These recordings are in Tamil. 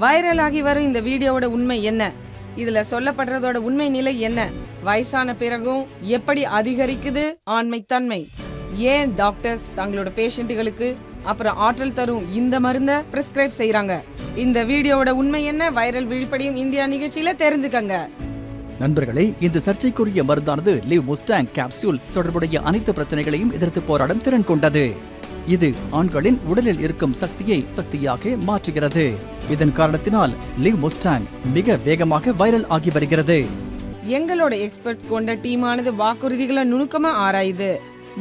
வைரல் ஆகி வரும் இந்த வீடியோவோட உண்மை என்ன? இதுல சொல்லப்படுறதோட உண்மை நிலை என்ன? வயசான பிறகும் எப்படி அதிகரிக்குது ஆண்மைத்தன்மை ஏன் டாக்டர்ஸ் தங்களோட பேஷண்ட்டுகளுக்கு அப்புறம் ஆற்றல் தரும் இந்த மருந்த பிரிஸ்கிரைப் செய்யறாங்க இந்த வீடியோவோட உண்மை என்ன? வைரல் விழிப்படையும் இந்தியா நிகழ்ச்சியில தெரிஞ்சுக்கங்க. நண்பர்களே இந்த சர்ச்சைக்குரிய மருந்தானது லிவ் முஸ்டாங் கேப்சூல் தொடர்புடைய அனைத்து பிரச்சனைகளையும் எதிர்த்து போராடும் திறன் கொண்டது. இது ஆண்களின் உடலில் இருக்கும் சக்தியை சக்தியாக மாற்றுகிறது. இதன் காரணத்தினால் லிவ் முஸ்டாங் மிக வேகமாக வைரல் ஆகி வருகிறது. எங்களோட எக்ஸ்பர்ட்ஸ் கொண்ட டீமானது வாக்குறுதிகளை நுணுக்கமா ஆராயுது.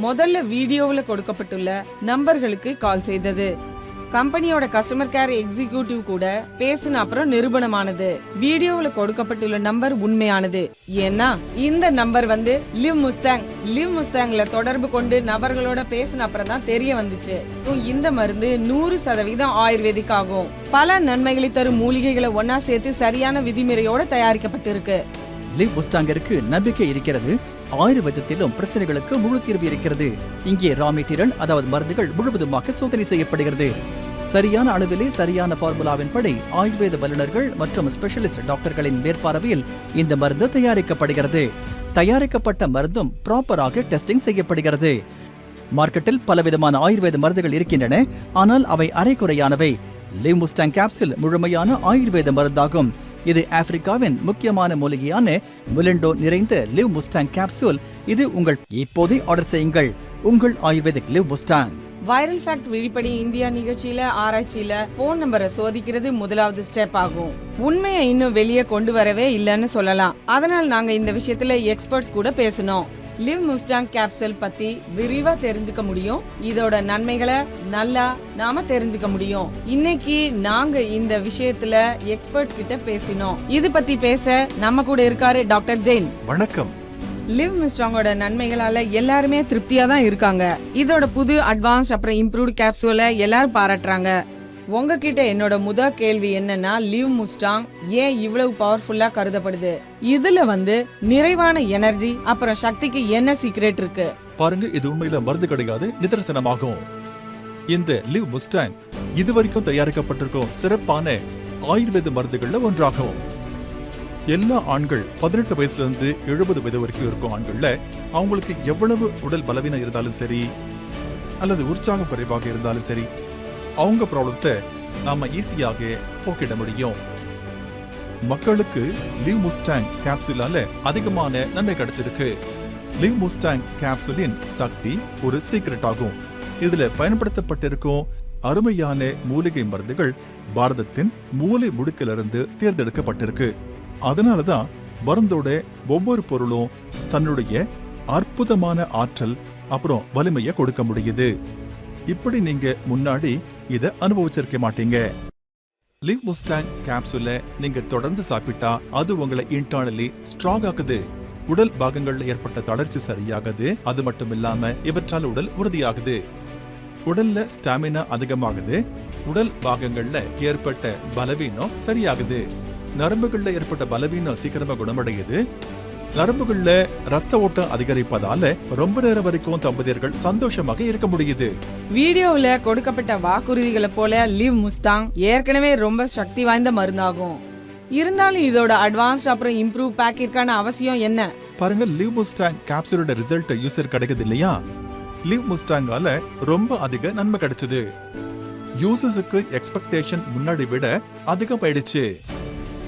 முதல்ல வீடியோவில் கொடுக்கப்பட்டுள்ள நம்பர்களுக்கு கால் செய்தது. கம்பெனியோட கஸ்டமர் கேர் எக்ஸிகியூட்டிவ் கூட பேசின அப்புறம் நிரூபணமானது. வீடியோவில் கொடுக்கப்பட்டுள்ள நம்பர் உண்மையானது. ஏன்னா இந்த நம்பர் வந்து லிவ் முஸ்தாங் லிவ் முஸ்தாங்ல தொடர்பு கொண்டு நபர்களோட பேசின அப்புறம் தான் தெரிய வந்துச்சு. இந்த மருந்து நூறு சதவீதம் ஆயுர்வேதிக் ஆகும் பல நன்மைகளை தரும் மூலிகைகளை ஒன்னா சேர்த்து சரியான விதிமுறையோட தயாரிக்கப்பட்டிருக்கு. லிவ் முஸ்டாங்கிற்கு நம்பிக்கை இருக்கிறது. ஆயுர்வேதத்திலும் பிரச்சனைகளுக்கு முழு தீர்வு இருக்கிறது. இங்கே ரா மெட்டீரியல் அதாவது மருந்துகள் முழுவதுமாக சோதனை செய்யப்படுகிறது. சரியான அளவிலே சரியான ஃபார்முலாவின் படி ஆயுர்வேத வல்லுநர்கள் மற்றும் ஸ்பெஷலிஸ்ட் டாக்டர்களின் மேற்பார்வையில் இந்த மருந்து தயாரிக்கப்படுகிறது. தயாரிக்கப்பட்ட மருந்தும் ப்ராப்பராக டெஸ்டிங் செய்யப்படுகிறது. மார்க்கெட்டில் பலவிதமான ஆயுர்வேத மருந்துகள் இருக்கின்றன ஆனால் அவை அரைக்குறையானவை லிமுஸ்டாங் கேப்சூல் முழுமையான ஆயுர்வேத மருந்தாகும். இது ஆப்பிரிக்காவின் முக்கியமான மூலிகையான முலெண்டோ நிறைந்த லிவ் முஸ்டாங் கேப்சூல் இது உங்கள் இப்போதே ஆர்டர் செய்யுங்கள். உங்கள் ayurvedic Liv Mustang viral fact விழிப்படி India நிகழ்ச்சியில ஆராய்ச்சியில போன் நம்பரை சோதிக்கிறது முதலாவது ஸ்டெப் ஆகும். உண்மையை இன்னும் வெளியே கொண்டு வரவே இல்லைன்னு சொல்லலாம். அதனால் நாங்க இந்த விஷயத்துல எக்ஸ்பர்ட்ஸ் கூட பேசணும். லிவ் முஸ்டாங் கேப்சல் பத்தி விரிவா தெரிஞ்சுக்க முடியும். இதோட நன்மைகளை நல்லா நாம தெரிஞ்சுக்க முடியும். இன்னைக்கு நாங்க இந்த விஷயத்துல எக்ஸ்பர்ட்ஸ் கிட்ட பேசினோம். இது பத்தி பேச நம்ம கூட இருக்காரு டாக்டர் ஜெயின். வணக்கம். லிவ் மிஸ்ட்ராங்கோட நன்மைகளால எல்லாருமே திருப்தியா தான் இருக்காங்க. இதோட புது அட்வான்ஸ் அப்புறம் இம்ப்ரூவ்ட் கேப்சூலை எல்லாரும் பாராட்டுறாங்க. உங்ககிட்ட என்னோட முத கேள்வி என்னன்னா லிவ் முஸ்டாங் ஏன் இவ்வளவு பவர்ஃபுல்லா கருதப்படுது? இதுல வந்து நிறைவான எனர்ஜி அப்புறம் சக்திக்கு என்ன சீக்ரெட் இருக்கு? பாருங்க இது உண்மையில மருந்து கிடையாது நிதர்சனமாகும். இந்த லிவ் முஸ்டாங் இதுவரைக்கும் தயாரிக்கப்பட்டிருக்கும் சிறப்பான ஆயுர்வேத மருந்துகள்ல ஒன்றாகும். எல்லா ஆண்கள் பதினெட்டு வயசுல இருந்து எழுபது வயது வரைக்கும் இருக்கும் ஆண்கள்ல அவங்களுக்கு எவ்வளவு உடல் பலவீனம் இருந்தாலும் சரி அல்லது உற்சாகம் குறைவாக இருந்தாலும் சரி அவங்க ப்ராப்ளத்தை நாம ஈஸியாக போக்கிட முடியும். மக்களுக்கு லிவ் முஸ்டாங் கேப்சூலால அதிகமான நன்மை கிடைச்சிருக்கு. லிவ் முஸ்டாங் கேப்சூலின் சக்தி ஒரு சீக்ரெட் ஆகும். இதுல பயன்படுத்தப்பட்டிருக்கும் அருமையான மூலிகை மருந்துகள் பாரதத்தின் மூலை முடுக்கிலிருந்து தேர்ந்தெடுக்கப்பட்டிருக்கு. அதனால தான் மருந்தோட ஒவ்வொரு பொருளும் தன்னுடைய அற்புதமான ஆற்றல் அப்புறம் வலிமையை கொடுக்க முடியுது. இப்படி நீங்க முன்னாடி இதை அனுபவிச்சிருக்க மாட்டீங்க. லிவ் முஸ்டாங் கேப்சூல நீங்க தொடர்ந்து சாப்பிட்டா அது உங்களை இன்டர்னலி ஸ்ட்ராங் ஆகுது உடல் பாகங்கள்ல ஏற்பட்ட தளர்ச்சி சரியாகுது. அது மட்டும் இல்லாம இவற்றால் உடல் உறுதியாகுது. உடல்ல ஸ்டாமினா அதிகமாகுது. உடல் பாகங்கள்ல ஏற்பட்ட பலவீனம் சரியாகுது. நரம்புகள்ல ஏற்பட்ட பலவீனம் சீக்கிரமா குணமடையுது. நரம்புகள்ல ரத்த ஓட்டம் அதிகரிப்பதால ரொம்ப நேரம் வரைக்கும் தம்பதியர்கள் சந்தோஷமாக இருக்க முடியுது. வீடியோவுல கொடுக்கப்பட்ட வாக்குறுதிகளை போல லிவ் முஸ்தாங் ஏற்கனவே ரொம்ப சக்தி வாய்ந்த மருந்தாகும். இருந்தாலும் இதோட அட்வான்ஸ்ட் அப்புறம் இம்ப்ரூவ் பேக்கிற்கான அவசியம் என்ன? பாருங்க லிவ் முஸ்டாங் கேப்சூலோட ரிசல்ட் யூசர் கிடைக்குது இல்லையா? லிவ் முஸ்டாங்கால ரொம்ப அதிக நன்மை கிடைச்சது. யூசர்ஸுக்கு எக்ஸ்பெக்டேஷன் முன்னாடி விட அதிகமாயிடுச்சு.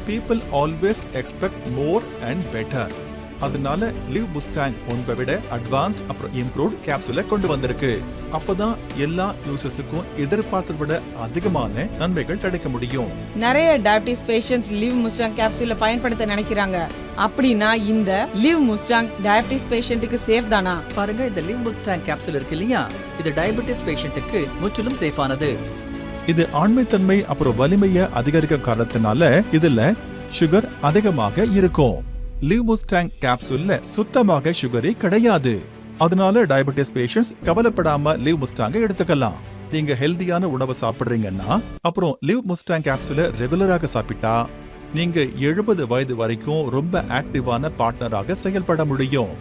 People always expect more and better அதனால லிவ் முஸ்டாங் முன்பை விட அட்வான்ஸ்ட் அப்புறம் இம்ப்ரூவ்ட் கேப்சூலை கொண்டு வந்திருக்கு. அப்பதான் எல்லா யூசர்ஸுக்கும் எதிர்பார்த்ததை விட அதிகமான நன்மைகள் கிடைக்க முடியும். நிறைய டயபிட்டிஸ் பேஷண்ட்ஸ் லிவ் முஸ்டாங் கேப்சூலை பயன்படுத்த நினைக்கிறாங்க. அப்படின்னா இந்த லிவ் முஸ்டாங் டயபிட்டிஸ் பேஷண்ட்டுக்கு சேஃப் தானா? பாருங்க இந்த லிவ் முஸ்டாங் கேப்சூல் இருக்கு இல்லையா? இது டயபெட்டிஸ் பேஷண்ட்டுக்கு முற்றிலும் சேஃபானது இது ஆண்மைத்தன்மை அப்புறம் வலிமையை அதிகரிக்கும் காரணத்தினால இதுல சுகர் அதிகமாக இருக்கும். லியூமோஸ்டாங் கேப்சூல்ல சுத்தமாக சுகரே கிடையாது. அதனால டயபெட்டிஸ் பேஷண்ட்ஸ் கவலைப்படாம லிவ் முஸ்டாங்க எடுத்துக்கலாம். நீங்க ஹெல்தியான உணவை சாப்பிடுறீங்கன்னா அப்புறம் லிவ் முஸ்டாங் கேப்சூல ரெகுலராக சாப்பிட்டா நீங்க எழுபது வயது வரைக்கும் ரொம்ப ஆக்டிவான பார்ட்னராக செயல்பட முடியும்.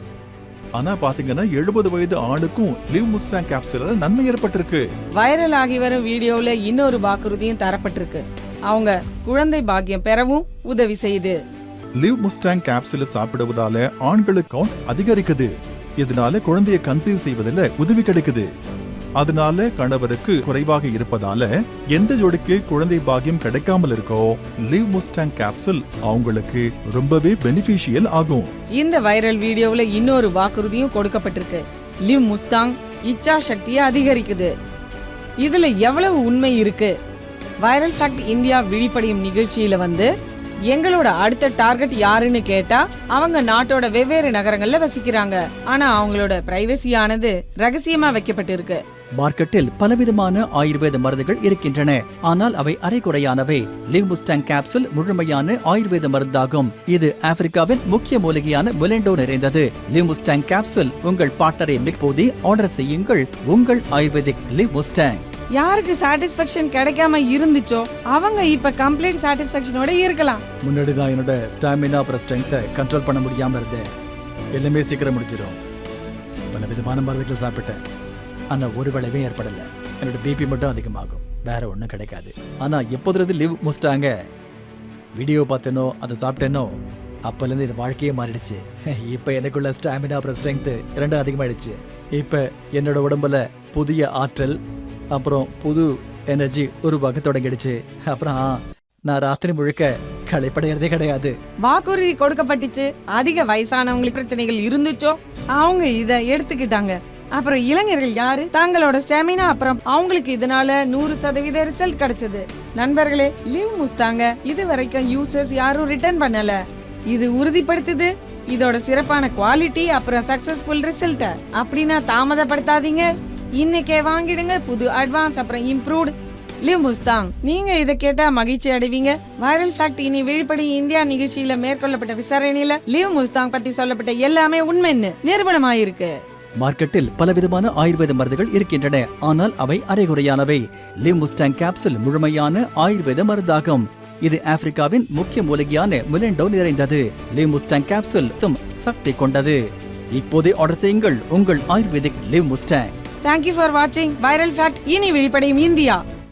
ஆனா பாத்தீங்கன்னா எழுபது வயது ஆணுக்கும் லிவ் முஸ்டாங் கேப்சூலால நன்மை ஏற்பட்டிருக்கு. வைரல் ஆகி வரும் வீடியோவுல இன்னொரு வாக்குறுதியும் தரப்பட்டிருக்கு. அவங்க குழந்தை பாக்கியம் பெறவும் உதவி செய்யுது. லிவ் முஸ்டாங் கேப்சூல சாப்பிடுவதால ஆண்களுக்கு அதிகரிக்குது. இதனால குழந்தையை கன்சீவ் செய்வதில் உதவி கிடைக்குது. அதனால கணவருக்கு குறைவாக இருப்பதால எந்த ஜோடிக்கு குழந்தை பாக்கியம் கிடைக்காமல் இருக்கோ லிவ் முஸ்டாங் கேப்சூல் அவங்களுக்கு ரொம்பவே பெனிஃபிஷியல் ஆகும். இந்த வைரல் வீடியோவில் இன்னொரு வாக்குறுதியும் கொடுக்கப்பட்டிருக்கு. லிவ் முஸ்தாங் இச்சா சக்தியை அதிகரிக்குது. இதுல எவ்வளவு உண்மை இருக்கு? வைரல் ஃபேக்ட் இந்தியா விழிப்படையும் நிகழ்ச்சியில வந்து எங்களோட அடுத்த டார்கெட் யாருன்னு கேட்டா அவங்க நாட்டோட வெவ்வேறு நகரங்கள்ல வசிக்கிறாங்க. ஆனா அவங்களோட பிரைவசியானது ரகசியமா வைக்கப்பட்டிருக்கு. மார்க்கெட்டில் பலவிதமான ஆயுர்வேத மருந்துகள் இருக்கின்றன. ஆனால் அவை அரைகுறையானவை. லிவ்முஸ்டாங் கேப்சூல் முழுமையான ஆயுர்வேத மருந்தாகும். இது ஆப்பிரிக்காவின் முக்கிய மூலிகையான முலெண்டோ நிறைந்தது. லிவ்முஸ்டாங் கேப்சூல் உங்கள் பாட்டரை மிக்போதி ஆர்டர் செய்யுங்கள். உங்கள் ஆயுர்வேதிக் லிவ்முஸ்டாங் யாருக்கு சாட்டிஸ்ஃபேக்ஷன் கிடைக்காம இருந்துச்சோ அவங்க இப்ப கம்ப்ளீட் சாட்டிஸ்ஃபேக்ஷனோட இருக்கலாம். முன்னாடி நான் என்னோட ஸ்டாமினா அப்புறம் ஸ்ட்ரென்த்தை கண்ட்ரோல் பண்ண முடியாம இருந்தேன். எல்லாமே சீக்கிரம் முடிச்சிடும் பல விதமான மருந்துகளை சாப்பிட்டேன். ஆனா ஒரு விளைவே ஏற்படல. என்னோட பிபி மட்டும் அதிகமாகும். வேற ஒன்றும் கிடைக்காது. ஆனா எப்போதுலேருந்து லீவ் முடிச்சிட்டாங்க? வீடியோ பார்த்தேனோ அதை சாப்பிட்டேனோ அப்போலேருந்து என் வாழ்க்கையே மாறிடுச்சு. இப்போ எனக்குள்ள ஸ்டாமினா அப்புறம் ஸ்ட்ரென்த்து ரெண்டும் அதிகமாகிடுச்சு இப்போ என்னோட உடம்புல புதிய ஆற்றல் அப்புறம் புது எனர்ஜி உருவாக்க தொடங்கிடுச்சு அப்புறம் நான் ராத்திரி முழுக்க களைப்படைகிறதே கிடையாது. வாக்குறுதி கொடுக்கப்பட்டுச்சு. அதிக வயசானவங்களுக்கு பிரச்சனைகள் இருந்துச்சோ? அவங்க இத எடுத்துக்கிட்டாங்க. அப்புறம் இளைஞர்கள் யாரு? தங்களோட ஸ்டாமினா அப்புறம் அவங்களுக்கு இதனால நூறு சதவீத ரிசல்ட் கிடைச்சது. நண்பர்களே லீவ் முஸ்தாங்க இது வரைக்கும் யூசர்ஸ் யாரும் ரிட்டர்ன் பண்ணல. இது உறுதிப்படுத்துது. இதோட சிறப்பான குவாலிட்டி அப்புறம் சக்சஸ்ஃபுல் ரிசல்ட்டை அப்படின்னா தாமதப்படுத்தாதீங்க. இன்னைக்கே வாங்கிடுங்க. புது அட்வான்ஸ் அப்புறம் இம்ப்ரூவ்டு லிவ் முஸ்தாங் நீங்க இதை கேட்டா மகிழ்ச்சி அடைவீங்க. வைரல் ஃபேக்ட் இனி வெளிப்படி இந்தியா நிகழ்ச்சியில மேற்கொள்ளப்பட்ட விசாரணையில லிவ் முஸ்தாங் பத்தி சொல்லப்பட்ட எல்லாமே உண்மைன்னு நிரூபணமாயிருக்கு. மார்க்கெட்டில் பலவிதமான ஆயுர்வேத மருந்துகள் இருக்கின்றன. ஆனால் அவை அரைகுறையானவை. லிவ் முஸ்டாங் கேப்சூல் முழுமையான ஆயுர்வேத மருந்தாகும். இது ஆப்பிரிக்காவின் முக்கிய மூலிகையான முலெண்டோ நிறைந்தது. லிவ் முஸ்டாங் கேப்சூல் தும் சக்தி கொண்டது. இப்போதே ஆர்டர் செய்யுங்கள். உங்கள் ayurvedic Liv Mustang thank you for வாட்சிங் வைரல் ஃபேக்ட் இனி விழிப்படையும் இந்தியா.